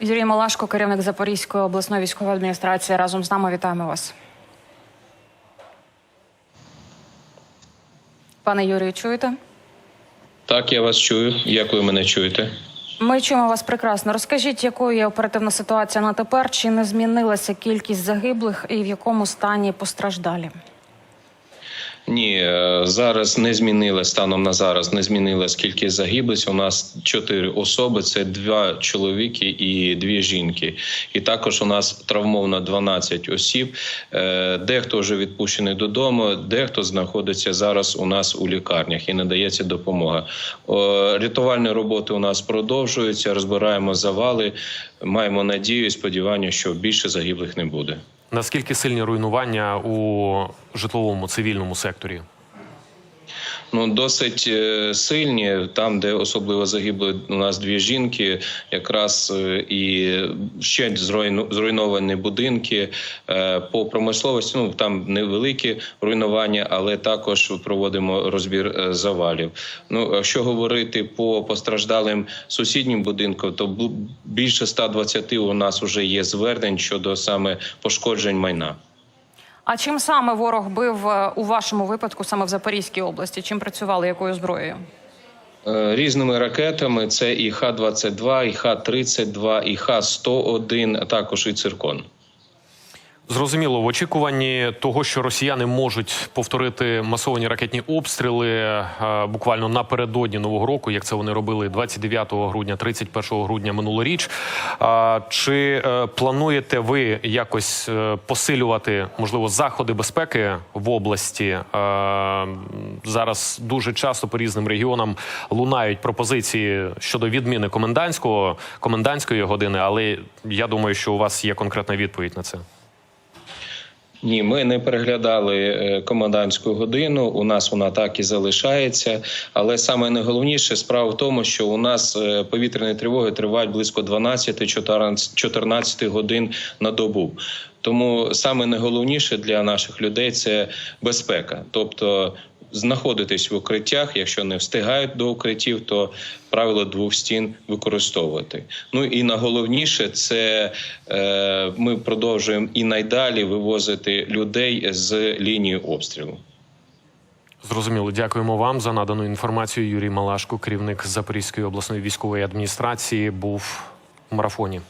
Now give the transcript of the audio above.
Юрій Малашко, керівник Запорізької обласної військової адміністрації. Разом з нами вітаємо вас. Пане Юрію, чуєте? Так, я вас чую. Як ви мене чуєте? Ми чуємо вас прекрасно. Розкажіть, якою є оперативна ситуація на тепер? Чи не змінилася кількість загиблих і в якому стані постраждалі? Ні, е, зараз не змінила станом на зараз. Не змінилась кількість загиблих. У нас чотири особи: це два чоловіки і дві жінки. І також у нас травмовано 12 осіб. Е, Дехто вже відпущений додому, дехто знаходиться зараз у нас у лікарнях і надається допомога. Рятувальні роботи у нас продовжуються. Розбираємо завали. Маємо надію і сподівання, що більше загиблих не буде. Наскільки сильні руйнування у житловому цивільному секторі? Ну, досить е, сильні, там, де особливо загибли у нас дві жінки, якраз е, і ще зруйновані будинки Е, по промисловості. Ну там невеликі руйнування, але також проводимо розбір завалів. Ну якщо говорити по постраждалим сусіднім будинкам, то більше 120 у нас вже є звернень щодо саме пошкоджень майна. А чим саме ворог бив е, у вашому випадку саме в Запорізькій області? Чим працювали? Якою зброєю? Е, Різними ракетами це і Х-22, і Х-32, і Х-101, а також і циркон. Зрозуміло, в очікуванні того, що росіяни можуть повторити масовані ракетні обстріли е, буквально напередодні нового року, як це вони робили 29 грудня, 31 грудня минулоріч. Чи е, плануєте ви якось е, посилювати можливо заходи безпеки в області? Е, Зараз дуже часто по різним регіонам лунають пропозиції щодо відміни комендантського комендантської години, але я думаю, що у вас є конкретна відповідь на це. Ні, ми не переглядали е, комендантську годину. У нас вона так і залишається. Але саме найголовніше справа в тому, що у нас е, повітряні тривоги тривають близько 12-14 годин на добу. Тому саме найголовніше для наших людей це безпека, тобто. Знаходитись в укриттях, якщо не встигають до укриттів, то правило двох стін використовувати. Ну і найголовніше це е, ми продовжуємо і найдалі вивозити людей з лінії обстрілу. Зрозуміло, дякуємо вам за надану інформацію. Юрій Малашко, керівник Запорізької обласної військової адміністрації, був в марафоні.